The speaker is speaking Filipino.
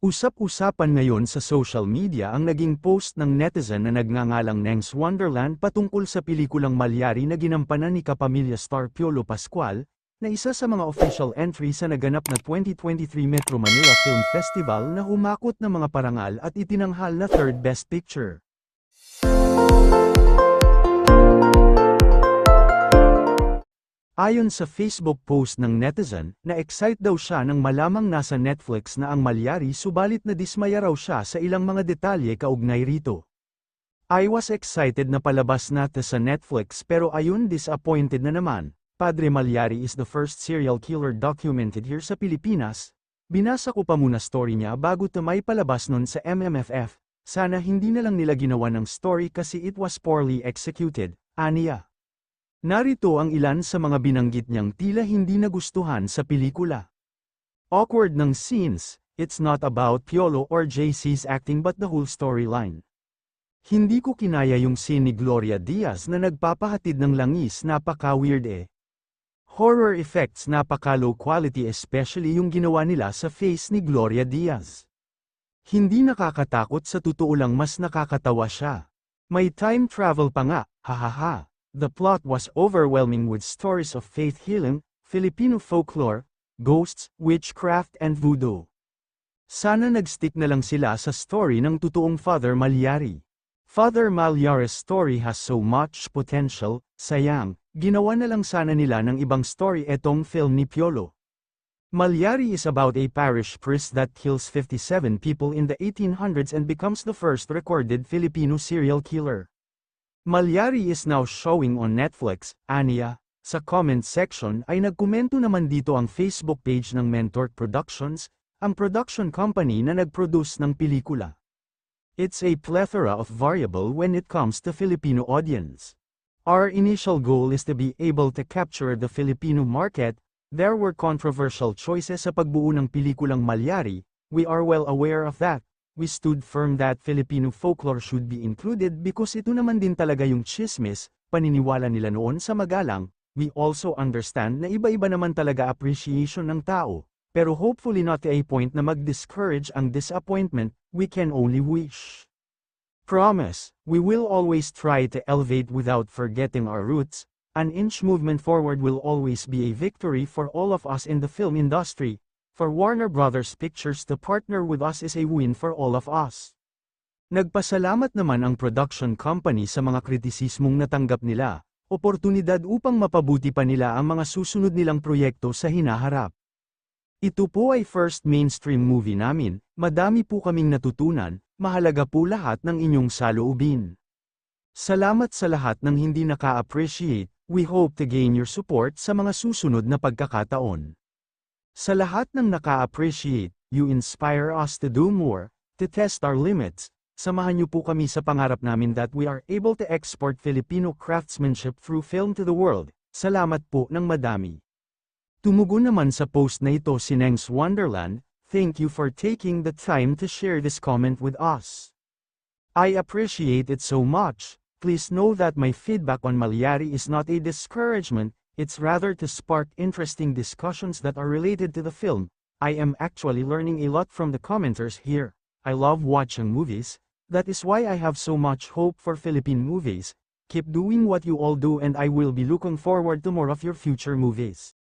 Usap-usapan ngayon sa social media ang naging post ng netizen na nagngangalang Nengs Wonderland patungkol sa pelikulang Malyari na ginampanan ni kapamilya star Piolo Pascual, na isa sa mga official entry sa naganap na 2023 Metro Manila Film Festival na humakot ng mga parangal at itinanghal na third best picture. Ayon sa Facebook post ng netizen, na-excite daw siya nang malamang nasa Netflix na ang Malyari subalit na dismaya raw siya sa ilang mga detalye kaugnay rito. I was excited na palabas natin sa Netflix pero ayun disappointed na naman. Padre Malyari is the first serial killer documented here sa Pilipinas. Binasa ko pa muna story niya bago tamay palabas nun sa MMFF. Sana hindi na lang nila ginawa ng story kasi it was poorly executed, aniya. Narito ang ilan sa mga binanggit niyang tila hindi nagustuhan sa pelikula. Awkward ng scenes, it's not about Piolo or JC's acting but the whole storyline. Hindi ko kinaya yung scene ni Gloria Diaz na nagpapahatid ng langis napaka-weird eh. Horror effects napaka-low quality especially yung ginawa nila sa face ni Gloria Diaz. Hindi nakakatakot sa totoo lang mas nakakatawa siya. May time travel pa nga, hahaha. The plot was overwhelming with stories of faith healing, Filipino folklore, ghosts, witchcraft and voodoo. Sana nagstick na lang sila sa story ng totoong Father Malyari. Father Malyari's story has so much potential, sayang, ginawa na lang sana nila ng ibang story etong film ni Piolo. Malyari is about a parish priest that kills 57 people in the 1800s and becomes the first recorded Filipino serial killer. Malyari is now showing on Netflix, Ania. Sa comment section ay nagkomento naman dito ang Facebook page ng Mentor Productions, ang production company na nag-produce ng pelikula. It's a plethora of variable when it comes to Filipino audience. Our initial goal is to be able to capture the Filipino market, there were controversial choices sa pagbuo ng pelikulang Malyari, we are well aware of that we stood firm that Filipino folklore should be included because ito naman din talaga yung chismis, paniniwala nila noon sa magalang, we also understand na iba-iba naman talaga appreciation ng tao, pero hopefully not a point na mag-discourage ang disappointment, we can only wish. Promise, we will always try to elevate without forgetting our roots, an inch movement forward will always be a victory for all of us in the film industry, For Warner Brothers Pictures to partner with us is a win for all of us. Nagpasalamat naman ang production company sa mga kritisismong natanggap nila, oportunidad upang mapabuti pa nila ang mga susunod nilang proyekto sa hinaharap. Ito po ay first mainstream movie namin, madami po kaming natutunan, mahalaga po lahat ng inyong saloobin. Salamat sa lahat ng hindi naka-appreciate, we hope to gain your support sa mga susunod na pagkakataon. Sa lahat ng naka-appreciate, you inspire us to do more, to test our limits, samahan niyo po kami sa pangarap namin that we are able to export Filipino craftsmanship through film to the world. Salamat po ng madami. Tumugon naman sa post na ito si Nengs Wonderland, thank you for taking the time to share this comment with us. I appreciate it so much, please know that my feedback on Malyari is not a discouragement, It's rather to spark interesting discussions that are related to the film. I am actually learning a lot from the commenters here. I love watching movies, that is why I have so much hope for Philippine movies. Keep doing what you all do and I will be looking forward to more of your future movies.